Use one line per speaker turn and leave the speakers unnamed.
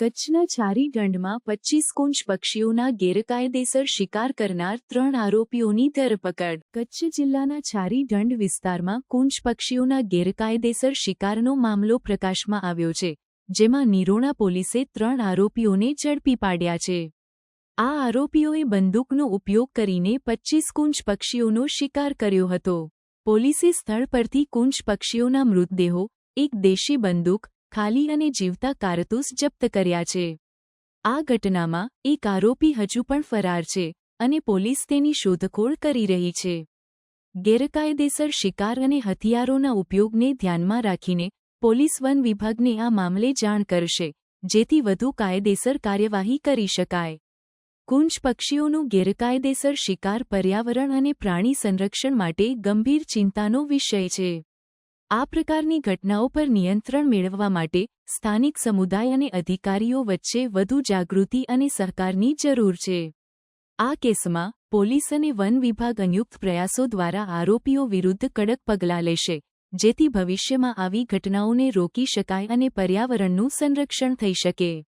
કચ્છના છારી પચ્ચીસ કુંજ પક્ષીઓના ગેરકાયદેસર શિકાર કરનાર ત્રણ આરોપીઓની ધરપકડ. કચ્છ જિલ્લાના છારી વિસ્તારમાં કુંજ પક્ષીઓના ગેરકાયદેસર શિકારનો મામલો પ્રકાશમાં આવ્યો છે, જેમાં નિરોણા પોલીસે ત્રણ આરોપીઓને ઝડપી પાડ્યા છે. આ આરોપીઓએ બંદૂકનો ઉપયોગ કરીને પચીસ કુંજ પક્ષીઓનો શિકાર કર્યો હતો. પોલીસે સ્થળ પરથી કુંજ પક્ષીઓના મૃતદેહો, એક દેશી બંદૂક ખાલી અને જીવતા કારતૂસ જપ્ત કર્યા છે. આ ઘટનામાં એક આરોપી હજુ પણ ફરાર છે અને પોલીસ તેની શોધખોળ કરી રહી છે. ગેરકાયદેસર શિકાર અને હથિયારોના ઉપયોગને ધ્યાનમાં રાખીને પોલીસ વન વિભાગને આ મામલે જાણ કરશે, જેથી વધુ કાયદેસર કાર્યવાહી કરી શકાય. કુંજ પક્ષીઓનું ગેરકાયદેસર શિકાર પર્યાવરણ અને પ્રાણી સંરક્ષણ માટે ગંભીર ચિંતાનો વિષય છે. આ પ્રકારની ઘટનાઓ પર નિયંત્રણ મેળવવા માટે સ્થાનિક સમુદાય અને અધિકારીઓ વચ્ચે વધુ જાગૃતિ અને સહકારની જરૂર છે. આ કેસમાં પોલીસ અને વન વિભાગ સંયુક્ત પ્રયાસો દ્વારા આરોપીઓ વિરુદ્ધ કડક પગલાં લેશે, જેથી ભવિષ્યમાં આવી ઘટનાઓને રોકી શકાય અને પર્યાવરણનું સંરક્ષણ થઈ શકે.